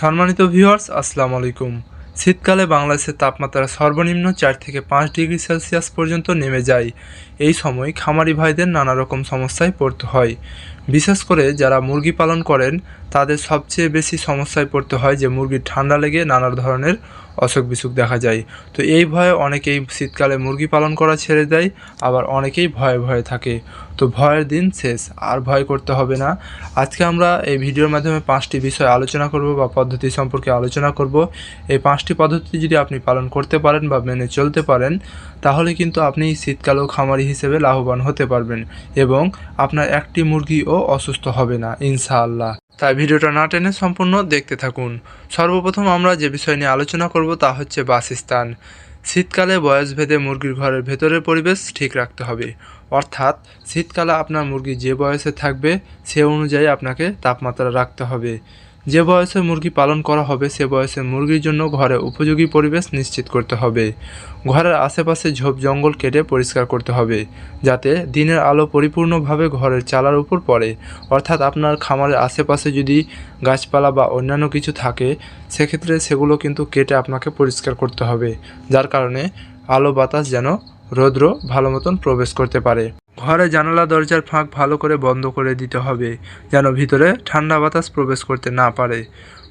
সম্মানিত ভিউয়ার্স, আসসালামু আলাইকুম। শীতকালে বাংলাদেশের তাপমাত্রা সর্বনিম্ন চার থেকে পাঁচ ডিগ্রি সেলসিয়াস পর্যন্ত নেমে যায়। এই সময় খামারি ভাইদের নানা রকম সমস্যায় পড়তে হয়। বিশেষ করে যারা মুরগি পালন করেন তাদের সবচেয়ে বেশি সমস্যায় পড়তে হয় যে মুরগির ঠান্ডা লেগে নানা ধরনের অসুখ বিসুখ দেখা যায়। তো এই ভয়ে অনেকেই শীতকালে মুরগি পালন করা ছেড়ে দেয়, আবার অনেকেই ভয়ে ভয়ে থাকে। তো ভয়ের দিন শেষ, আর ভয় করতে হবে না। আজকে আমরা এই ভিডিওর মাধ্যমে পাঁচটি বিষয় আলোচনা করব বা পদ্ধতি সম্পর্কে আলোচনা করব। এই পাঁচটি পদ্ধতি যদি আপনি পালন করতে পারেন বা মেনে চলতে পারেন, তাহলে কিন্তু আপনি শীতকালেও খামারি হিসেবে লাভবান হতে পারবেন এবং আপনার একটি মুরগিও অসুস্থ হবে না, ইনশাআল্লাহ। তাই ভিডিওটা না টেনে সম্পূর্ণ দেখতে থাকুন। সর্বপ্রথম আমরা যে বিষয় নিয়ে আলোচনা করব তা হচ্ছে বাসস্থান। শীতকালে বয়স ভেদে মুরগির ঘরের ভেতরের পরিবেশ ঠিক রাখতে হবে। অর্থাৎ শীতকালে আপনার মুরগি যে বয়সে থাকবে সে অনুযায়ী আপনাকে তাপমাত্রা রাখতে হবে। যে বয়সে মুরগি পালন করা হবে, সে বয়সে মুরগির জন্য ঘরে উপযোগী পরিবেশ নিশ্চিত করতে হবে। ঘরের আশেপাশে ঝোপ জঙ্গল কেটে পরিষ্কার করতে হবে, যাতে দিনের আলো পরিপূর্ণভাবে ঘরের চালার উপর পড়ে। অর্থাৎ আপনার খামারের আশেপাশে যদি গাছপালা বা অন্যান্য কিছু থাকে, সেক্ষেত্রে সেগুলো কিন্তু কেটে আপনাকে পরিষ্কার করতে হবে, যার কারণে আলো বাতাস যেন রৌদ্র ভালো মতন প্রবেশ করতে পারে। ঘরে জানালা, দরজার ফাঁক ভালো করে বন্ধ করে দিতে হবে, যেন ভিতরে ঠান্ডা বাতাস প্রবেশ করতে না পারে।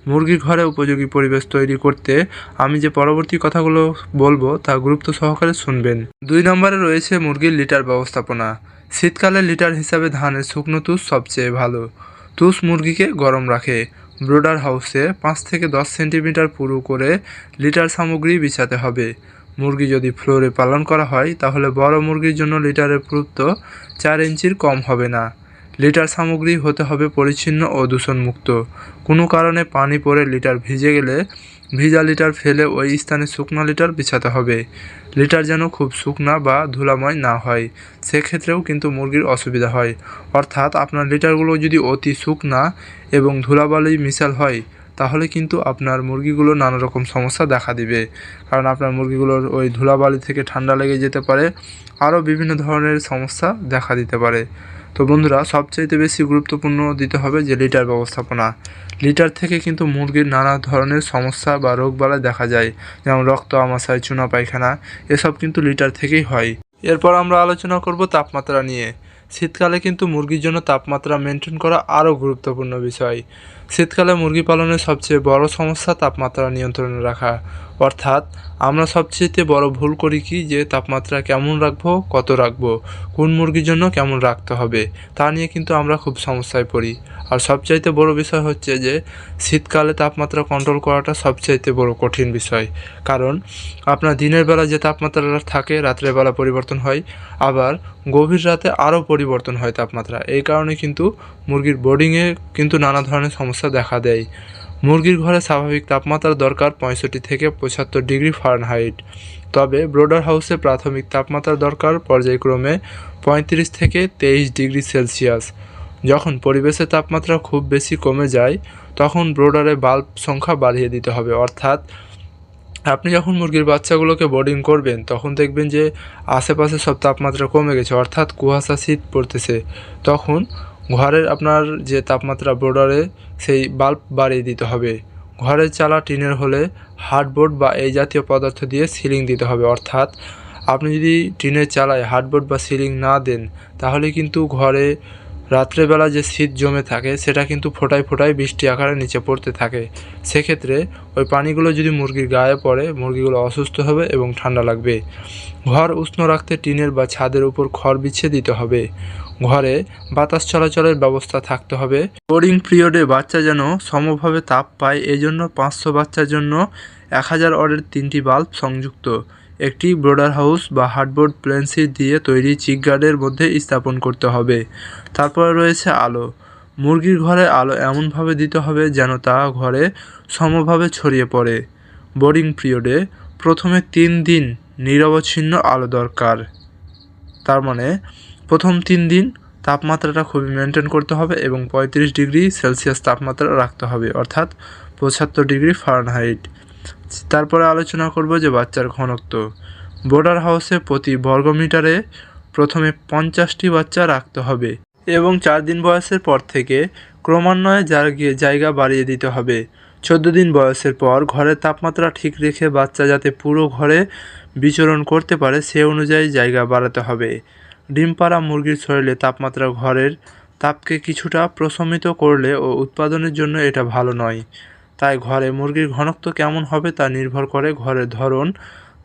মুরগির ঘরে উপযোগী পরিবেশ তৈরি করতে আমি যে পরবর্তী কথাগুলো বলব তা গুরুত্ব সহকারে শুনবেন। দুই নম্বরে রয়েছে মুরগির লিটার ব্যবস্থাপনা। শীতকালে লিটার হিসাবে ধানের শুকনো তুষ সবচেয়ে ভালো। তুষ মুরগিকে গরম রাখে। ব্রোডার হাউসে পাঁচ থেকে দশ সেন্টিমিটার পুরু করে লিটার সামগ্রী বিছাতে হবে। মুরগি যদি ফ্লোরে পালন করা হয়, তাহলে বড় মুরগির জন্য লিটারের পুরুত্ব চার ইঞ্চির কম হবে না। লিটার সামগ্রী হতে হবে পরিচ্ছন্ন ও দূষণমুক্ত। কোনো কারণে পানি পড়ে লিটার ভিজে গেলে ভিজা লিটার ফেলে ওই স্থানে শুকনো লিটার বিছাতে হবে। লিটার যেন খুব শুকনা বা ধুলাময় না হয়, সেক্ষেত্রেও কিন্তু মুরগির অসুবিধা হয়। অর্থাৎ আপনার লিটারগুলো যদি অতি শুকনা এবং ধুলাবালি মিশাল হয় তাহলে কিন্তু আপনার মুরগিগুলো নানা রকম সমস্যা দেখা দিবে। কারণ আপনার মুরগিগুলোর ওই ধুলাবালি থেকে ঠান্ডা লেগে যেতে পারে, আরও বিভিন্ন ধরনের সমস্যা দেখা দিতে পারে। তো বন্ধুরা, সবচাইতে বেশি গুরুত্বপূর্ণ দিতে হবে যে লিটার ব্যবস্থাপনা। লিটার থেকে কিন্তু মুরগির নানা ধরনের সমস্যা বা রোগবালাই দেখা যায়, যেমন রক্ত, আমাশয়, চুনা পায়খানা, এসব কিন্তু লিটার থেকেই হয়। এরপর আমরা আলোচনা করব তাপমাত্রা নিয়ে। শীতকালে কিন্তু মুরগির জন্য তাপমাত্রা মেনটেন করা আরও গুরুত্বপূর্ণ বিষয়। শীতকালে মুরগি পালনের সবচেয়ে বড় সমস্যা তাপমাত্রা নিয়ন্ত্রণে রাখা। অর্থাৎ, আমরা সবচেয়ে বড় ভুল করি কি যে তাপমাত্রা কেমন রাখব, কত রাখব, কোন মুরগির জন্য কেমন রাখতে হবে, তা নিয়ে কিন্তু আমরা খুব সমস্যায় পড়ি। আর সবচাইতে বড় বিষয় হচ্ছে যে, শীতকালে তাপমাত্রা কন্ট্রোল করাটা সবচাইতে বড় কঠিন বিষয়। কারণ, আপনার দিনের বেলা যে তাপমাত্রাটা থাকে, রাত্রের বেলা পরিবর্তন হয়, আবার গভীর রাতে আরও পরিবর্তন হয় তাপমাত্রা। এই কারণে কিন্তু মুরগির বোর্ডিংয়ে কিন্তু নানা ধরনের সমস্যা দেখা দেয়। মুরগির ঘরে স্বাভাবিক তাপমাত্রা দরকার পঁয়ষট্টি থেকে পঁচাত্তর ডিগ্রি ফারেনহাইট। তবে ব্রোডার হাউসে প্রাথমিক তাপমাত্রা দরকার পর্যায়ক্রমে পঁয়ত্রিশ থেকে তেইশ ডিগ্রি সেলসিয়াস। যখন পরিবেশের তাপমাত্রা খুব বেশি কমে যায়, তখন ব্রোডারে বাল্ব সংখ্যা বাড়িয়ে দিতে হবে। অর্থাৎ, আপনি যখন মুরগির বাচ্চাগুলোকে বোর্ডিং করবেন, তখন দেখবেন যে আশেপাশে সব তাপমাত্রা কমে গেছে। অর্থাৎ কুয়াশা শীত পড়তেছে। তখন ঘরের আপনার যে তাপমাত্রা বোর্ডারে সেই বাল্ব বাড়িয়ে দিতে হবে। ঘরের চালা টিনের হলে হার্ডবোর্ড বা এই জাতীয় পদার্থ দিয়ে সিলিং দিতে হবে। অর্থাৎ, আপনি যদি টিনের চালায় হার্ডবোর্ড বা সিলিং না দেন, তাহলে কিন্তু ঘরে রাত্রেবেলা যে শীত জমে থাকে, সেটা কিন্তু ফোটায় ফোটায় বৃষ্টি আকারে নিচে পড়তে থাকে। সেক্ষেত্রে ওই পানিগুলো যদি মুরগির গায়ে পড়ে, মুরগিগুলো অসুস্থ হবে এবং ঠান্ডা লাগবে। ঘর উষ্ণ রাখতে টিনের বা ছাদের উপর খড় বিছিয়ে দিতে হবে। ঘরে বাতাস চলাচলের ব্যবস্থা থাকতে হবে। বোর্ডিং পিরিয়ডে বাচ্চা যেন সমভাবে তাপ পায়, এজন্য পাঁচশো বাচ্চার জন্য এক হাজার অর্ডের তিনটি বাল্ব সংযুক্ত। একটি ব্রোডার হাউস বা হার্ডবোর্ড প্লেনসিট দিয়ে তৈরি চিক গার্ডের মধ্যে স্থাপন করতে হবে। তারপরে রয়েছে আলো। মুরগির ঘরে আলো এমনভাবে দিতে হবে যেন তা ঘরে সমভাবে ছড়িয়ে পড়ে। বোর্ডিং পিরিয়ডে প্রথমে তিন দিন নিরবচ্ছিন্ন আলো দরকার। তার মানে প্রথম তিন দিন তাপমাত্রাটা খুবই মেনটেন করতে হবে এবং পঁয়ত্রিশ ডিগ্রি সেলসিয়াস তাপমাত্রা রাখতে হবে, অর্থাৎ পঁচাত্তর ডিগ্রি ফারেনহাইট। তারপরে আলোচনা করব যে বাচ্চার ঘনত্ব। বোর্ডার হাউসে প্রতি বর্গমিটারে প্রথমে পঞ্চাশটি বাচ্চা রাখতে হবে এবং চার দিন বয়সের পর থেকে ক্রমান্বয়ে জায়গা জায়গা বাড়িয়ে দিতে হবে। চোদ্দ দিন বয়সের পর ঘরের তাপমাত্রা ঠিক রেখে বাচ্চা যাতে পুরো ঘরে বিচরণ করতে পারে, সে অনুযায়ী জায়গা বাড়াতে হবে। ডিম পাড়া মুরগির শরীরে তাপমাত্রা ঘরের তাপকে কিছুটা প্রশমিত করলে ও উৎপাদনের জন্য এটা ভালো নয়। তাই ঘরে মুরগির ঘনত্ব কেমন হবে তা নির্ভর করে ঘরের ধরন,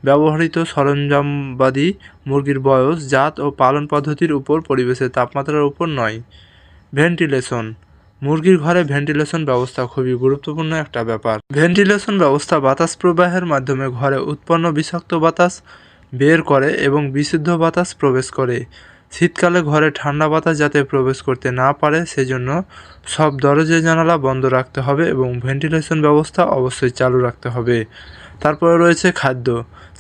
ব্যবহৃত সরঞ্জামবাদী মুরগির বয়স, জাত ও পালন পদ্ধতির উপর পরিবেশের তাপমাত্রার উপর নয়। ভেন্টিলেশন। মুরগির ঘরে ভেন্টিলেশন ব্যবস্থা খুবই গুরুত্বপূর্ণ একটা ব্যাপার। ভেন্টিলেশন ব্যবস্থা বাতাস প্রবাহের মাধ্যমে ঘরে উৎপন্ন বিষাক্ত বাতাস বের করে এবং বিশুদ্ধ বাতাস প্রবেশ করে। শীতকালে ঘরে ঠান্ডা বাতাস যাতে প্রবেশ করতে না পারে, সেজন্য সব দরজা জানালা বন্ধ রাখতে হবে এবং ভেন্টিলেশন ব্যবস্থা অবশ্যই চালু রাখতে হবে। তারপরে রয়েছে খাদ্য।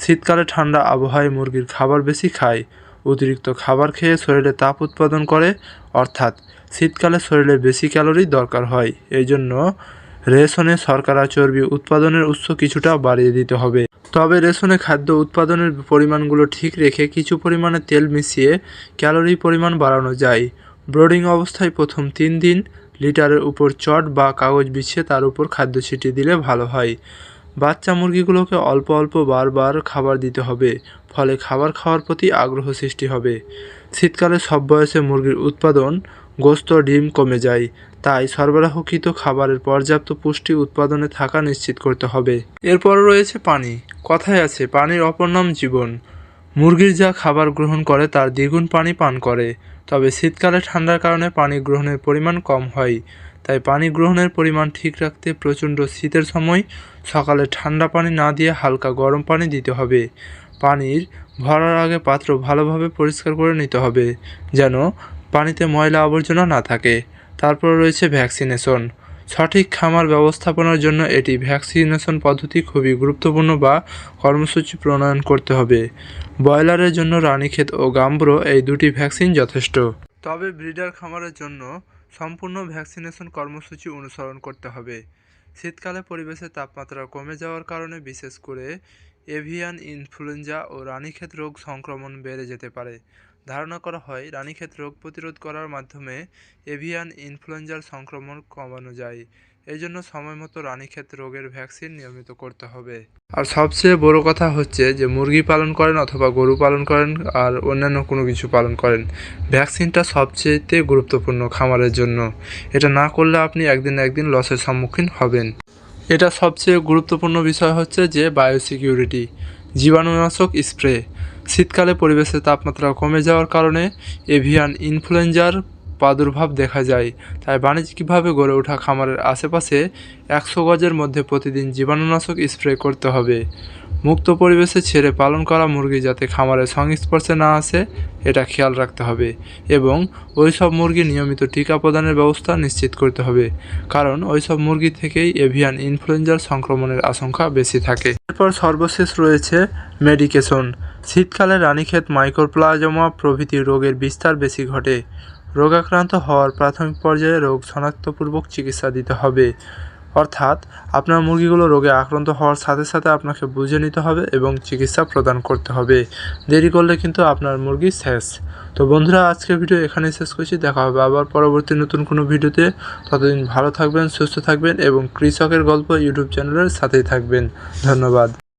শীতকালে ঠান্ডা আবহাওয়ায় মুরগির খাবার বেশি খায়। অতিরিক্ত খাবার খেয়ে শরীরে তাপ উৎপাদন করে, অর্থাৎ শীতকালে শরীরে বেশি ক্যালোরি দরকার হয়। এই জন্য রেশনে শর্করা, চর্বি উৎপাদনের উৎস কিছুটা বাড়িয়ে দিতে হবে। তবে রেশনে খাদ্য উৎপাদনের পরিমাণগুলো ঠিক রেখে কিছু পরিমাণে তেল মিশিয়ে ক্যালোরি পরিমাণ বাড়ানো যায়। ব্রোডিং অবস্থায় প্রথম তিন দিন লিটারের উপর চট বা কাগজ বিছিয়ে তার উপর খাদ্য ছিটিয়ে দিলে ভালো হয়। বাচ্চা মুরগিগুলোকে অল্প অল্প বারবার খাবার দিতে হবে, ফলে খাবার খাওয়ার প্রতি আগ্রহ সৃষ্টি হবে। শীতকালে সব বয়সে মুরগির উৎপাদন গোস্ত ডিম কমে যায়। তাই সরবরাহকৃত খাবারের পর্যাপ্ত পুষ্টি উৎপাদনে থাকা নিশ্চিত করতে হবে। এরপর রয়েছে পানি। কথায় আছে, পানির অপর নাম জীবন। মুরগির যা খাবার গ্রহণ করে তার দ্বিগুণ পানি পান করে। তবে শীতকালে ঠান্ডার কারণে পানি গ্রহণের পরিমাণ কম হয়। তাই পানি গ্রহণের পরিমাণ ঠিক রাখতে প্রচণ্ড শীতের সময় সকালে ঠান্ডা পানি না দিয়ে হালকা গরম পানি দিতে হবে। পানির ভরার আগে পাত্র ভালোভাবে পরিষ্কার করে নিতে হবে, যেন পানিতে ময়লা আবর্জনা না থাকে। তারপর রয়েছে ভ্যাকসিনেশন। সঠিক খামার ব্যবস্থাপনার জন্য এটি ভ্যাকসিনেশন পদ্ধতি খুবই গুরুত্বপূর্ণ বা কর্মসূচি প্রণয়ন করতে হবে। ব্রয়লারের জন্য রানীক্ষেত ও গাম্বুরো এই দুটি ভ্যাকসিন যথেষ্ট। তবে ব্রিডার খামারের জন্য সম্পূর্ণ ভ্যাকসিনেশন কর্মসূচি অনুসরণ করতে হবে। শীতকালে পরিবেশের তাপমাত্রা কমে যাওয়ার কারণে বিশেষ করে এভিয়ান, ইনফ্লুয়েঞ্জা ও রানীক্ষেত রোগ সংক্রমণ বেড়ে যেতে পারে। ধারণা করা হয়, রানীক্ষেত রোগ প্রতিরোধ করার মাধ্যমে এভিয়ান ইনফ্লুয়েঞ্জার সংক্রমণ কমানো যায়। এই জন্য সময় মতো রানীক্ষেত রোগের ভ্যাকসিন নিয়মিত করতে হবে। আর সবচেয়ে বড় কথা হচ্ছে যে, মুরগি পালন করেন অথবা গরু পালন করেন আর অন্যান্য কোনো কিছু পালন করেন, ভ্যাকসিনটা সবচেয়েতে গুরুত্বপূর্ণ খামারের জন্য। এটা না করলে আপনি একদিন একদিন লসের সম্মুখীন হবেন। এটা সবচেয়ে গুরুত্বপূর্ণ বিষয় হচ্ছে যে, বায়োসিকিউরিটি, জীবাণুনাশক স্প্রে। শীতকালে পরিবেশের তাপমাত্রা কমে যাওয়ার কারণে এভিয়ান ইনফ্লুয়েঞ্জার প্রাদুর্ভাব দেখা যায়। তাই বাণিজ্যিকভাবে গড়ে ওঠা খামারের আশেপাশে একশো গজের মধ্যে প্রতিদিন জীবাণুনাশক স্প্রে করতে হবে। মুক্ত পরিবেশে ছেড়ে পালন করা মুরগি যাতে খামারের সংস্পর্শে না আসে, এটা খেয়াল রাখতে হবে এবং ওই সব মুরগি নিয়মিত টিকা প্রদানের ব্যবস্থা নিশ্চিত করতে হবে। কারণ ওই সব মুরগি থেকেই এভিয়ান ইনফ্লুয়েঞ্জার সংক্রমণের আশঙ্কা বেশি থাকে। এরপর সর্বশেষ রয়েছে মেডিকেশন। শীতকালে রানীক্ষেত মাইক্রোপ্লাজমা প্রভৃতি রোগের বিস্তার বেশি ঘটে। রোগাক্রান্ত হওয়ার প্রাথমিক পর্যায়ে রোগ শনাক্তপূর্বক চিকিৎসা দিতে হবে। অর্থাৎ আপনার মুরগিগুলো রোগে আক্রান্ত হওয়ার সাথে সাথে আপনাকে বুঝে নিতে হবে এবং চিকিৎসা প্রদান করতে হবে। দেরি করলে কিন্তু আপনার মুরগি শেষ। তো বন্ধুরা, আজকের ভিডিও এখানেই শেষ করছি। দেখা হবে আবার পরবর্তী নতুন কোনো ভিডিওতে। ততদিন ভালো থাকবেন, সুস্থ থাকবেন এবং কৃষকের গল্প ইউটিউব চ্যানেলের সাথেই থাকবেন। ধন্যবাদ।